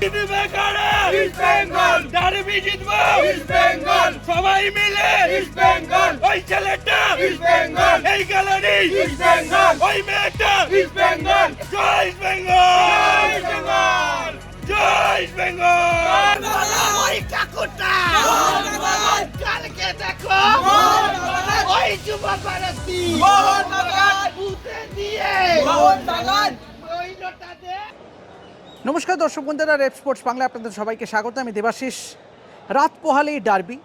জিতবে কারা ইস্ট বেঙ্গল ডারবি জিতবো। ইস্ট বেঙ্গল সবাই মিলে। ইস্ট বেঙ্গল ওই ছেলেটা। ইস্ট বেঙ্গল এই গ্যালারি ইস্ট বেঙ্গল ওই মেয়েটা। ইস্ট বেঙ্গল জয় ইস্ট বেঙ্গল বেঙ্গল জয় ইস্ট বেঙ্গল ওই কাকুটা। কালকে দেখো। ওই যুব ভারতী। মোহন বাগান বুতে দিয়ে। মোহন বাগান নমস্কার দর্শক বন্ধুরা রেড স্পোর্টস বাংলা আপনাদের সবাইকে স্বাগত। আমি দেবাশিস। রাত পোহালেই ডার্বি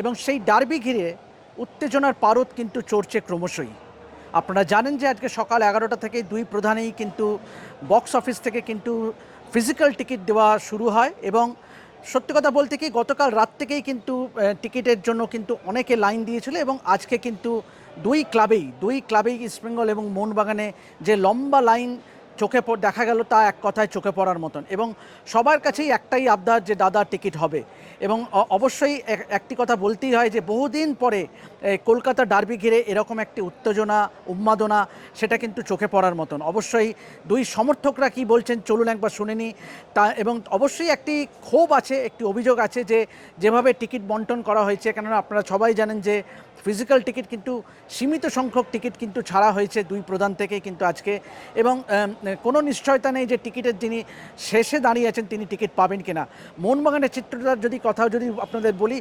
এবং সেই ডার্বি ঘিরে উত্তেজনার পারদ কিন্তু চড়ছে ক্রমশই। আপনারা জানেন যে আজকে সকাল এগারোটা থেকে দুই প্রধানেই কিন্তু বক্স অফিস থেকে কিন্তু ফিজিক্যাল টিকিট দেওয়া শুরু হয় এবং সত্যি কথা বলতে কি, গতকাল রাত থেকেই কিন্তু টিকিটের জন্য কিন্তু অনেকে লাইন দিয়েছিল এবং আজকে কিন্তু দুই ক্লাবেই দুই ক্লাবেই ইস্টবেঙ্গল এবং মোহনবাগানে যে লম্বা লাইন চোখে দেখা গেল তা এক কথায় চোখে পড়ার মতন। এবং সবার কাছেই একটাই আবদার যে দাদা টিকিট হবে। এবং অবশ্যই একটি কথা বলতেই হয় যে, বহুদিন পরে কলকাতা ডার্বি ঘিরে এরকম একটি উত্তেজনা, উন্মাদনা, সেটা কিন্তু চোখে পড়ার মতন। অবশ্যই দুই সমর্থকরা কি বলছেন চলুন একবার শুনে নিই। তা এবং অবশ্যই একটি ক্ষোভ আছে, একটি অভিযোগ আছে যে, যেভাবে টিকিট বন্টন করা হয়েছে, কেননা আপনারা সবাই জানেন যে ফিজিক্যাল টিকিট কিন্তু, সীমিত সংখ্যক টিকিট কিন্তু ছাড়া হয়েছে দুই প্রধান থেকে কিন্তু আজকে। এবং কোনো নিশ্চয়তা নেই যে টিকিটের যিনি শেষে দাঁড়িয়ে আছেন তিনি টিকিট পাবেন কিনা। মোহনবাগানের চিত্রটার যদি কথাও যদি আপনাদের বলি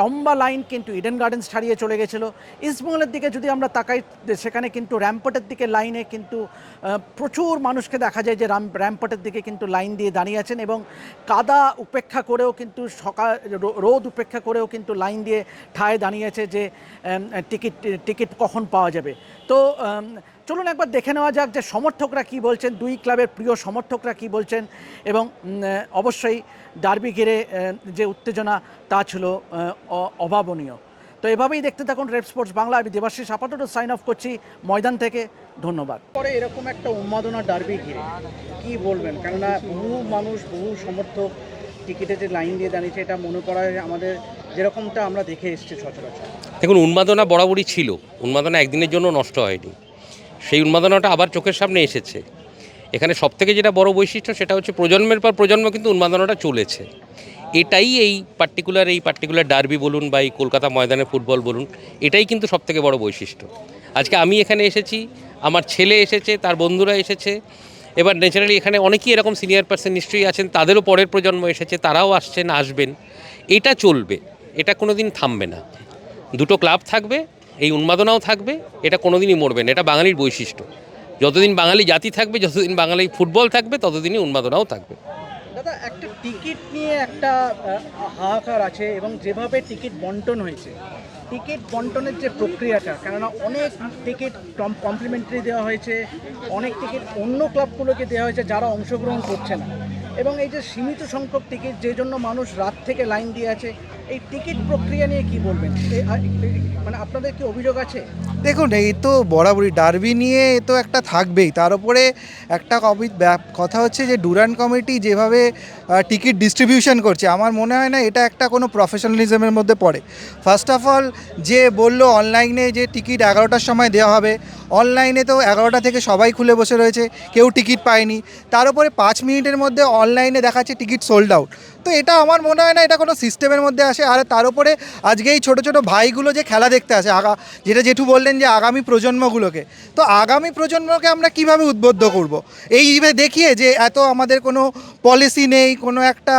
লম্বা লাইন কিন্তু ইডেন গার্ডেন্স ছাড়িয়ে চলে গেছিল। ইস্টবেঙ্গলের দিকে যদি আমরা তাকাই, সেখানে কিন্তু র্যাম্পটের দিকে লাইনে কিন্তু প্রচুর মানুষকে দেখা যায় যে রাম র্যাম্পটের দিকে কিন্তু লাইন দিয়ে দাঁড়িয়ে আছেন এবং কাদা উপেক্ষা করেও কিন্তু সকাল রোদ উপেক্ষা করেও কিন্তু লাইন দিয়ে ঠায় দাঁড়িয়ে আছে যে টিকিট টিকিট কখন পাওয়া যাবে? তো চলুন একবার দেখে নেওয়া যাক যে সমর্থকরা কি বলছেন, দুই ক্লাবের প্রিয় সমর্থকরা কি বলছেন এবং অবশ্যই ডার্বি ঘিরে যে উত্তেজনা তা ছিল অভাবনীয়। তো এভাবেই দেখতে থাকুন রেড স্পোর্টস বাংলা। আমি দেবাশিস আপাতত সাইন অফ করছি। ময়দান থেকে ধন্যবাদ। পরে এরকম একটা উন্মাদনা ডার্বি ঘিরে, কি বলবেন? কেননা বহু মানুষ, বহু সমর্থক টিকিটে যে লাইন দিয়ে দাঁড়িয়েছে, এটা মনে করা হয় আমাদের যেরকমটা আমরা দেখে এসেছি সচরাচর। দেখুন, উন্মাদনা বরাবরই ছিল। উন্মাদনা একদিনের জন্য নষ্ট হয়নি। সেই উন্মাদনাটা আবার চোখের সামনে এসেছে। এখানে সবথেকে যেটা বড় বৈশিষ্ট্য, সেটা হচ্ছে প্রজন্মের পর প্রজন্ম কিন্তু উন্মাদনাটা চলেছে। এটাই এই পার্টিকুলার এই পার্টিকুলার ডার্বি বলুন বা এই কলকাতা ময়দানে ফুটবল বলুন, এটাই কিন্তু সবথেকে বড় বৈশিষ্ট্য। আজকে আমি এখানে এসেছি, আমার ছেলে এসেছে, তার বন্ধুরা এসেছে এবার ন্যাচারালি এখানে অনেকেই এরকম সিনিয়র পার্সন নিশ্চয়ই আছেন, তাদেরও পরের প্রজন্ম এসেছে, তারাও আসছেন, আসবেন। এটা চলবে, এটা কোনো দিন থামবে না। দুটো ক্লাব থাকবে, এই উন্মাদনাও থাকবে, এটা কোনোদিনই মরবে না, এটা বাঙালির বৈশিষ্ট্য। যতদিন বাঙালি জাতি থাকবে, যতদিন বাঙালি ফুটবল থাকবে, ততদিনই উন্মাদনাও থাকবে। দাদা, একটা টিকিট নিয়ে একটা হাহাকার আছে এবং যেভাবে টিকিট বন্টন হয়েছে টিকিট বন্টনের যে প্রক্রিয়াটা, কেননা অনেক টিকিট কমপ্লিমেন্টারি দেওয়া হয়েছে, অনেক টিকিট অন্য ক্লাবগুলোকে দেওয়া হয়েছে যারা অংশগ্রহণ করছে না। এবং এই যে সীমিত সংখ্যক টিকিট যে জন্য মানুষ রাত থেকে লাইন দিয়ে আছে, এই টিকিট প্রক্রিয়া নিয়ে কি বলবেন? মানে আপনাদের কি অভিযোগ আছে? দেখুন, এই তো বরাবরই ডার্বি নিয়ে এ তো একটা থাকবেই। তার উপরে একটা কবি- কথা হচ্ছে যে ডুরান কমিটি যেভাবে টিকিট ডিস্ট্রিবিউশন করছে, আমার মনে হয় না এটা একটা কোনো প্রফেশনালিজমের মধ্যে পড়ে। ফার্স্ট অফ অল যে বলল অনলাইনে যে টিকিট এগারোটার সময় দেওয়া হবে অনলাইনে তো এগারোটা থেকে সবাই খুলে বসে রয়েছে, কেউ টিকিট পায়নি। তার উপরে পাঁচ মিনিটের মধ্যে অনলাইনে দেখাচ্ছে টিকিট সোল্ড আউট তো এটা আমার মনে হয় না এটা কোনো সিস্টেমের মধ্যে আসে। আর তার উপরে আজকে এই ছোটো ছোটো ভাইগুলো যে খেলা দেখতে আসে। আগা যেটা জেঠু বললেন যে আগামী প্রজন্মগুলোকে। তো আগামী প্রজন্মকে আমরা কীভাবে উদ্বুদ্ধ করব? এইভাবে দেখিয়ে যে এত আমাদের কোনো পলিসি নেই, কোনো একটা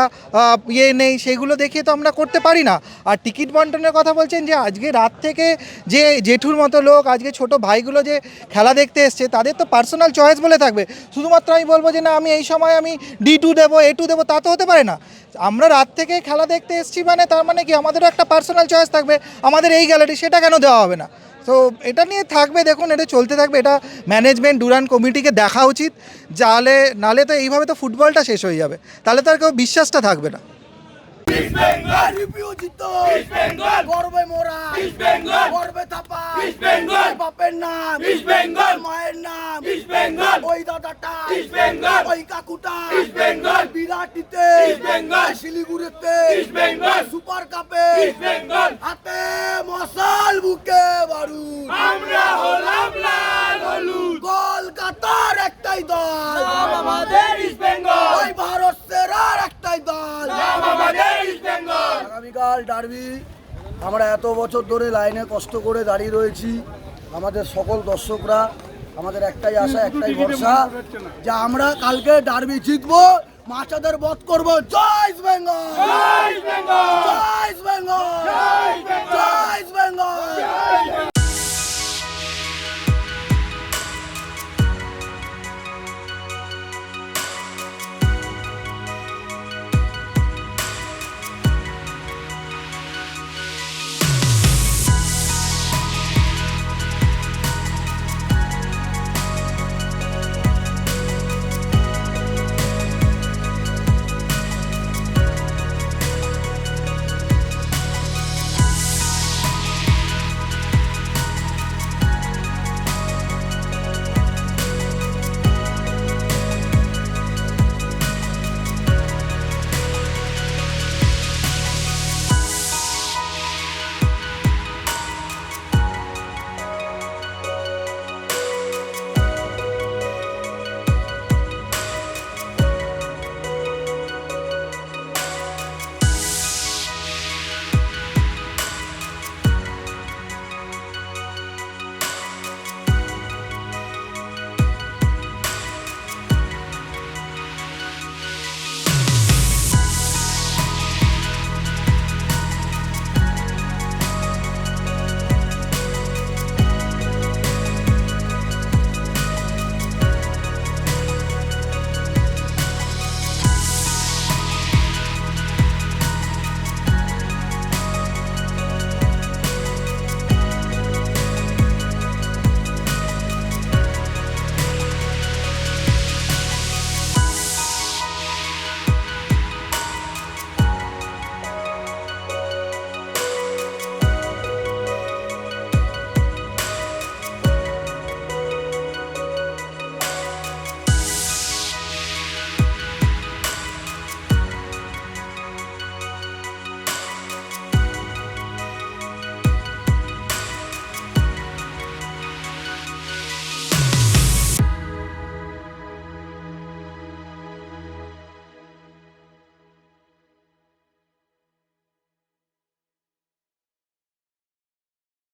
ইয়ে নেই, সেগুলো দেখিয়ে তো আমরা করতে পারি না। আর টিকিট বন্টনের কথা বলছেন যে আজকে রাত থেকে যে জেঠুর মতো লোক, আজকে ছোট ভাইগুলো যে খেলা দেখতে এসছে, তাদের তো পার্সোনাল চয়েস বলে থাকবে। শুধুমাত্র আমি বলব যে না, আমি এই সময় আমি ডি টু দেবো এ টু দেবো, তা তো হতে পারে না। আমরা রাত থেকে খেলা দেখতে এসেছি মানে তার মানে কি? আমাদেরও একটা পার্সোনাল চয়েস থাকবে। আমাদের এই গ্যালারি সেটা কেন দেওয়া হবে না? তো এটা নিয়ে থাকবে, দেখুন, এটা চলতে থাকবে। এটা ম্যানেজমেন্ট ডুরান কমিটিকে দেখা উচিত। যাহলে নালে তো এইভাবে তো ফুটবলটা শেষ হয়ে যাবে। তাহলে তো আর কেউ বিশ্বাসটা থাকবে না। ইস্ট বেঙ্গল বিপজিত ইস্ট বেঙ্গল গর্বে মোরা ইস্ট বেঙ্গল গর্বে থাপা ইস্ট বেঙ্গল বাপের নাম ইস্ট বেঙ্গল মায়ের নাম ইস্ট বেঙ্গল ওই দাদাটা ইস্ট বেঙ্গল ওই কাকুটা ইস্ট বেঙ্গল বিরাটিতে ইস্ট বেঙ্গল শিলিগুড়িতে ইস্ট বেঙ্গল সুপার কাপে ইস্ট বেঙ্গল হাতে মশাল বুকে বারুদ আমরা হলাম লাল হলুদ কলকাতার একটাই দল নাম আমাদের ইস্ট বেঙ্গল ওই ভারত সেরার একটা বেঙ্গল ডার্বি। আমরা এত বছর ধরে লাইনে কষ্ট করে দাঁড়িয়ে রয়েছি। আমাদের সকল দর্শকরা আমাদের একটাই আশা একটাই ভরসা যে আমরা কালকে ডার্বি জিতবো। মাছাদের বধ করব। জয় ইস্ট বেঙ্গল! জয় বেঙ্গল! জয় বেঙ্গল!